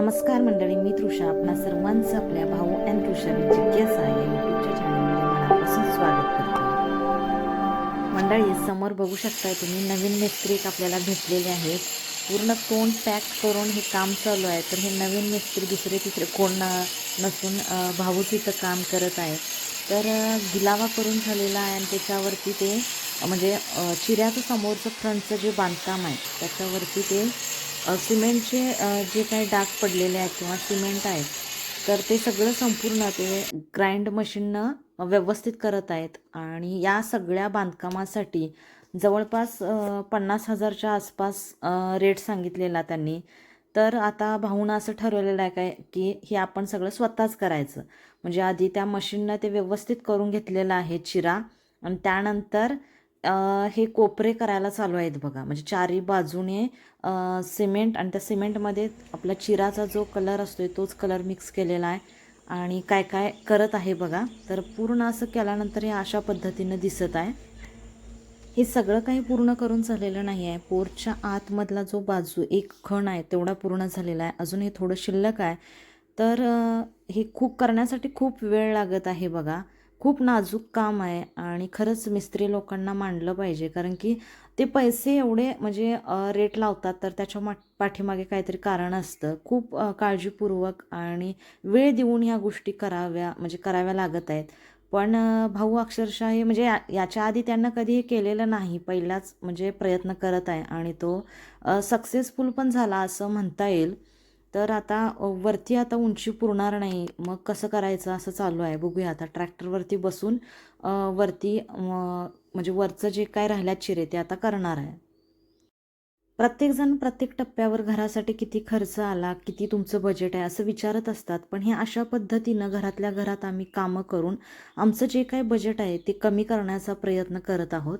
नमस्कार मंडळी मी तृषा. आपणा सर्वांचं आपल्या भाऊ अँड तृषा जिज्ञासा या युट्यूबच्या चॅनलमध्ये मनापासून स्वागत करते. मंडळी समोर बघू शकताय तुम्ही नवीन मिस्त्री आपल्याला भेटलेले आहेत. पूर्ण तोंड पॅक करून हे काम चालू आहे. तर हे नवीन मिस्त्री दुसरे तिसरे कोण न- नसून भाऊ तिथं काम करत आहे. तर अं, गिलावा करून झालेला आहे आणि त्याच्यावरती ते म्हणजे चिऱ्याचं समोरचं फ्रंटचं जे बांधकाम आहे त्याच्यावरती ते सिमेंटचे जे काही डाग पडलेले आहेत किंवा सिमेंट आहेत तर ते सगळं संपूर्ण ते ग्राइंड मशीननं व्यवस्थित करत आहेत. आणि या सगळ्या बांधकामासाठी जवळपास पन्नास हजारच्या आसपास रेट सांगितलेला त्यांनी. तर आता भाऊनं असं ठरवलेलं आहे काय की हे आपण सगळं स्वतःच करायचं. म्हणजे आधी त्या मशीननं ते व्यवस्थित करून घेतलेलं आहे चिरा. आणि त्यानंतर हे कोपरे करायला चालू आहेत बघा. म्हणजे चारी बाजूने सिमेंट आणि त्या सिमेंटमध्ये आपला चिराचा जो कलर असतो तोच कलर मिक्स केलेला आहे. आणि काय काय करत आहे बघा. तर पूर्ण असं केल्यानंतर हे अशा पद्धतीनं दिसत आहे. हे सगळं काही पूर्ण करून झालेलं नाही आहे. पोरच्या आतमधला जो बाजू एक खण आहे तेवढा पूर्ण झालेला आहे. अजून हे थोडं शिल्लक आहे. तर हे खूप करण्यासाठी खूप वेळ लागत आहे बघा. खूप नाजूक काम आहे आणि खरंच मिस्त्री लोकांना मांडलं पाहिजे. कारण की ते पैसे एवढे म्हणजे रेट लावतात तर त्याच्या मा पाठीमागे काहीतरी कारण असतं. खूप काळजीपूर्वक आणि वेळ देऊन ह्या गोष्टी कराव्या म्हणजे कराव्या लागत आहेत. पण भाऊ अक्षरशः हे म्हणजे या याच्या आधी त्यांना कधी हे केलेलं नाही. पहिलाच म्हणजे प्रयत्न करत आहे आणि तो सक्सेसफुल पण झाला असं म्हणता येईल. तर आता वरती आता उंची पुरणार नाही. मग कसं करायचं? असं चालू आहे. बघूया. आता ट्रॅक्टरवरती बसून वरती म्हणजे वरचं जे काय राहिल्यात चिरे ते आता करणार आहे. प्रत्येकजण प्रत्येक टप्प्यावर घरासाठी किती खर्च आला किती तुमचं बजेट आहे असं विचारत असतात. पण हे अशा पद्धतीनं घरातल्या घरात आम्ही कामं करून आमचं जे काही बजेट आहे ते कमी करण्याचा प्रयत्न करत आहोत.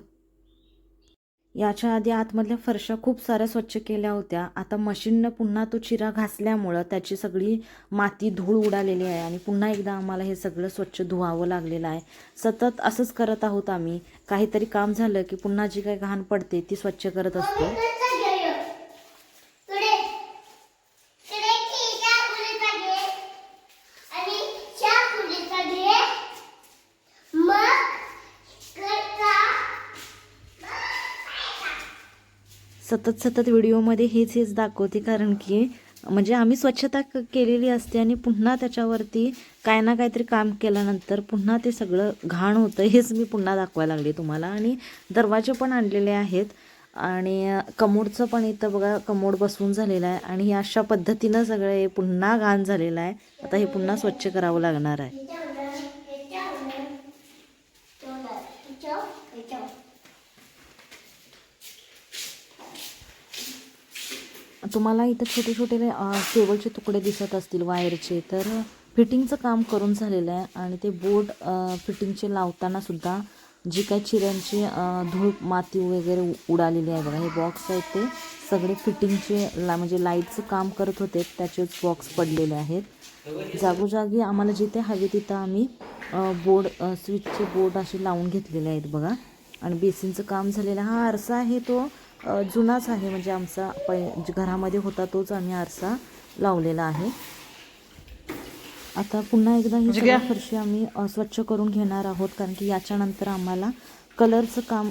याच्या आधी आतमधल्या फरशा खूप साऱ्या स्वच्छ केल्या होत्या. आता मशीननं पुन्हा तो चिरा घासल्यामुळं त्याची सगळी माती धूळ उडालेली आहे आणि पुन्हा एकदा आम्हाला हे सगळं स्वच्छ धुवावं लागलेलं आहे. सतत असंच करत आहोत आम्ही. काहीतरी काम झालं की पुन्हा जी काही घाण पडते ती स्वच्छ करत असतो. सतत सतत व्हिडिओमध्ये हेच हेच दाखवते कारण की म्हणजे आम्ही स्वच्छता क- केलेली असते आणि पुन्हा त्याच्यावरती काय ना काहीतरी काम केल्यानंतर पुन्हा ते सगळं घाण होतं हेच मी पुन्हा दाखवायला लागले तुम्हाला. आणि दरवाजे पण आणलेले आहेत आणि कमोडचं पण इथं बघा कमोड बसवून झालेलं आहे आणि हे अशा पद्धतीनं सगळं हे पुन्हा घाण झालेलं आहे. आता हे पुन्हा स्वच्छ करावं लागणार आहे. तुम्हाला इथं छोटे छोटे केबलचे तुकडे दिसत असतील वायरचे तर फिटिंगचं काम करून झालेलं आहे आणि ते बोर्ड फिटिंगचे लावताना सुद्धा जी काही चिऱ्यांची धूळ माती वगैरे उडालेली आहे बघा हे बॉक्स आहेत ते. सगळे फिटिंगचे ला म्हणजे लाईटचं काम करत होते त्याचेच बॉक्स पडलेले आहेत. जागोजागी आम्हाला जिथे हवे तिथं आम्ही बोर्ड स्विचचे बोर्ड असे लावून घेतलेले आहेत बघा. आणि बेसिनचं काम झालेलं हा आरसा आहे तो. जुनाच आहे म्हणजे आमचा पै जे घरामध्ये होता तोच आम्ही आरसा लावलेला आहे. आता पुन्हा एकदा ही सगळी फरशी आम्ही स्वच्छ करून घेणार आहोत कारण की याच्यानंतर आम्हाला कलरचं काम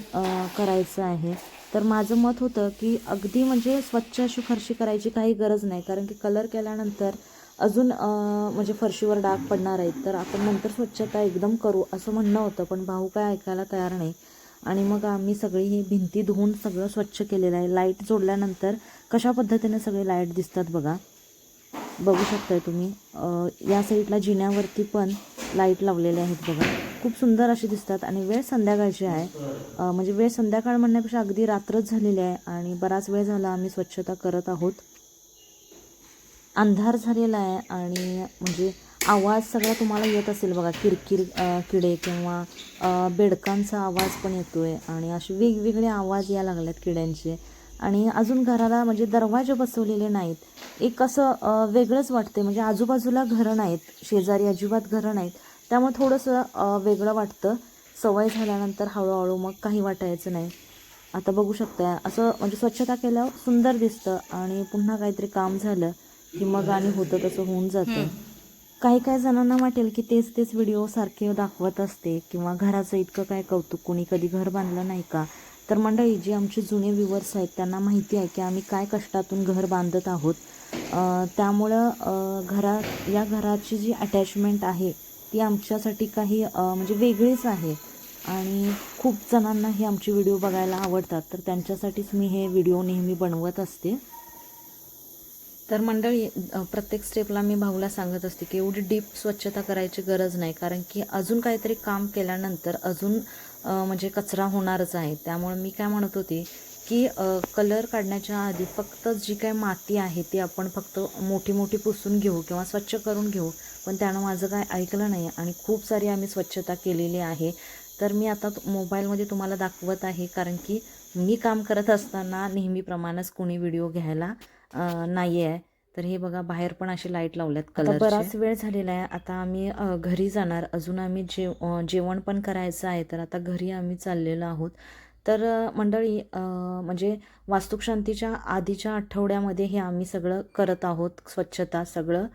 करायचं आहे. तर माझं मत होतं की अगदी म्हणजे स्वच्छ अशी फरशी करायची काही गरज नाही. कारण की कलर केल्यानंतर अजून म्हणजे फरशीवर डाग पडणार आहेत. तर आपण नंतर स्वच्छता एकदम करू असं म्हणणं होतं. पण भाऊ काय ऐकायला तयार नाही. आणि मग आम्ही सगळी ही भिंती धुवून सगळं स्वच्छ केलेलं आहे. लाइट जोडल्यानंतर कशा पद्धतीने सगळे लाइट दिसतात बघा. बघू शकताय तुम्ही. या साईडला जिन्यावरती पण लाइट लावलेले आहेत बघा. खूप सुंदर असे दिसतात आणि वेळ संध्याकाळची आहे. म्हणजे वेळ संध्याकाळ म्हणण्यापेक्षा अगदी रात्रच झालेली आहे आणि बराच वेळ झाला आम्ही स्वच्छता करत आहोत. अंधार झालेला आहे आणि म्हणजे आवाज सगळा तुम्हाला येत असेल बघा. किरकिर किडे किंवा बेडकांचा आवाज पण येतो आहे आणि असे वेगवेगळे आवाज या लागल्यात किड्यांचे. आणि अजून घराला म्हणजे दरवाजे बसवलेले नाहीत. एक असं वेगळंच वाटते म्हणजे आजूबाजूला घरं नाहीत. शेजारी अजिबात घरं नाहीत. त्यामुळे थोडंसं वेगळं वाटतं. सवय झाल्यानंतर हळूहळू मग काही वाटायचं नाही. आता बघू शकता असं म्हणजे स्वच्छता केल्यावर सुंदर दिसतं. आणि पुन्हा काहीतरी काम झालं की मग आणि होतं तसं होऊन जातं. काही काही जणांना वाटेल की तेच तेच व्हिडिओ सारखे दाखवत असते किंवा घराचं इतकं काय कौतुक कोणी कधी घर बांधलं नाही का? तर मंडळी जे आमचे जुने व्ह्युअर्स आहेत त्यांना माहिती आहे की आम्ही काय कष्टातून घर बांधत आहोत. त्यामुळं घरा या घराची जी अटॅचमेंट आहे ती आमच्यासाठी काही म्हणजे वेगळीच आहे. आणि खूप जणांना हे आमचे व्हिडिओ बघायला आवडतात. तर त्यांच्यासाठीच मी हे व्हिडिओ नेहमी बनवत असते. तर मंडळी प्रत्येक स्टेपला मी भाऊला सांगत असते की एवढी डीप स्वच्छता करायची गरज नाही. कारण की अजून काहीतरी काम केल्यानंतर अजून म्हणजे कचरा होणारच आहे. त्यामुळे मी काय म्हणत होते की कलर काढण्याच्या आधी फक्त जी काय माती आहे ती आपण फक्त मोठी मोठी पुसून घेऊ किंवा स्वच्छ करून घेऊ. पण त्यानं माझं काय ऐकलं नाही आणि खूप सारी आम्ही स्वच्छता केलेली आहे. तर मी आता मोबाईलमध्ये तुम्हाला दाखवत आहे. कारण की मी काम करत असताना नेहमीप्रमाणेच कोणी व्हिडिओ घ्यायला नाही आहे तर हे बघा बाहेर पण अशी लाइट लावल्यात कलर बराच वेळ झालेला आहे. आता आम्ही घरी जाणार. अजून आम्ही जेव जेवण पण करायचं आहे तर आता घरी आम्ही चाललेलो आहोत. तर मंडळी म्हणजे वास्तुशांतीच्या आधीच्या आठवड्यामध्ये हे आम्ही सगळं करत आहोत स्वच्छता सगळं.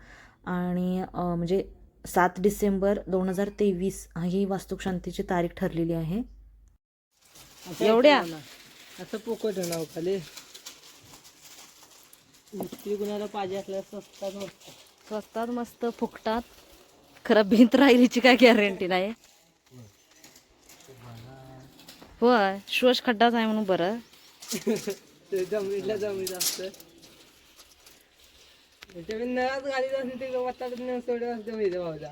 आणि म्हणजे सात डिसेंबर दोन हजार तेवीस ही वास्तुशांतीची तारीख ठरलेली आहे. एवढ्या? असं पोकळ खाली. मिस्त्री कुणाला पाहिजे असल्या स्वस्तात मस्त. स्वस्तात मस्त फुकटात. खरं भिंत राहिलीची काय गॅरंटी नाही. होय शोष खड्डाच आहे म्हणून बरं. ते जमिनीला जमीन असतं. नळात ते सोडत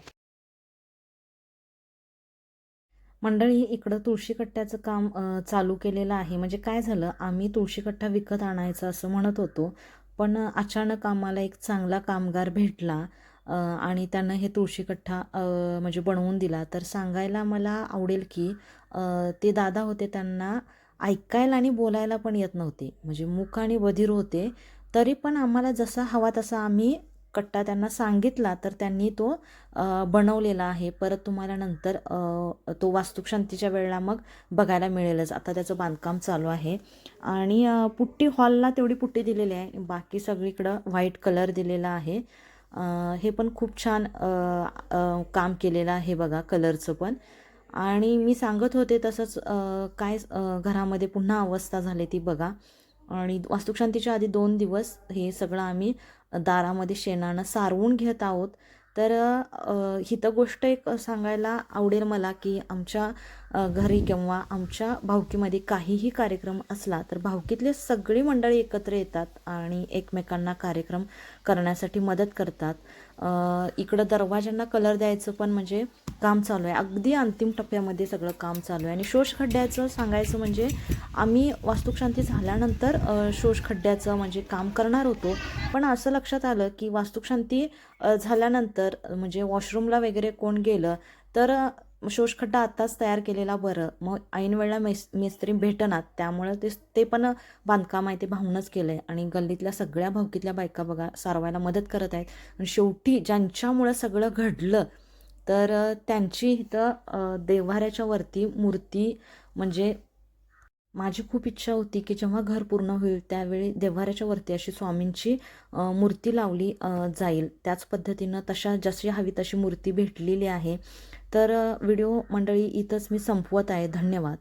मंडळी इकडं तुळशी कट्ट्याचं काम चालू केलेलं आहे. म्हणजे काय झालं आम्ही तुळशी कट्टा विकत आणायचा असं म्हणत होतो. पण अचानक आम्हाला एक चांगला कामगार भेटला आणि त्यानं हे तुळशीकठ्ठा म्हणजे बनवून दिला. तर सांगायला मला आवडेल की ते दादा होते त्यांना ऐकायला आणि बोलायला पण येत नव्हते. म्हणजे मुख आणि बधीर होते तरी पण आम्हाला जसा हवा तसा आम्ही कट्टा त्यांना सांगितला तर त्यांनी तो बनवलेला आहे. परत तुम्हाला नंतर तो वास्तुशांतीच्या वेळेला मग बघायला मिळेलच. आता त्याचं बांधकाम चालू आहे. आणि पुट्टी हॉलला तेवढी पुट्टी दिलेली आहे. बाकी सगळीकडं व्हाईट कलर दिलेला आहे. हे पण खूप छान काम केलेलं आहे बघा कलरचं पण. आणि मी सांगत होते तसंच काय घरामध्ये पुन्हा अवस्था झाली ती बघा. आणि वास्तुशांतीच्या आधी दोन दिवस हे सगळं आम्ही दारामध्ये शेणानं सारवून घेत आहोत. तर अ, हिथं गोष्ट एक सांगायला आवडेल मला की आमच्या घरी किंवा आमच्या भावकीमध्ये काहीही कार्यक्रम असला तर भावकीतले सगळी मंडळी एकत्र येतात आणि एकमेकांना कार्यक्रम करण्यासाठी मदत करतात. इकडं दरवाज्यांना कलर द्यायचं पण म्हणजे काम चालू आहे. अगदी अंतिम टप्प्यामध्ये सगळं काम चालू आहे. आणि शोष खड्ड्याचं सांगायचं म्हणजे आम्ही वास्तुकशांती झाल्यानंतर शोष खड्ड्याचं म्हणजे काम करणार होतो. पण असं लक्षात आलं की वास्तुकशांती झाल्यानंतर म्हणजे वॉशरूमला वगैरे कोण गेलं तर शोषखड्डा आत्ताच तयार केलेला बरं. मग ऐन वेळेला मेस मिस्त्री भेटणार त्यामुळं ते ते पण बांधकाम आहे ते भावनंच केलं आहे आणि गल्लीतल्या सगळ्या भावकीतल्या बायका बघा सारवायला मदत करत आहेत. आणि शेवटी ज्यांच्यामुळं सगळं घडलं तर त्यांची इथं देव्हाऱ्याच्या वरती मूर्ती म्हणजे माझी खूप इच्छा होती की जेव्हा घर पूर्ण होईल त्यावेळी देव्हाऱ्याच्या वरती अशी स्वामींची मूर्ती लावली जाईल. त्याच पद्धतीनं तशा जशी हवी तशी मूर्ती भेटलेली आहे. तर व्हिडिओ मंडळी इथंच मी संपवत आहे. धन्यवाद.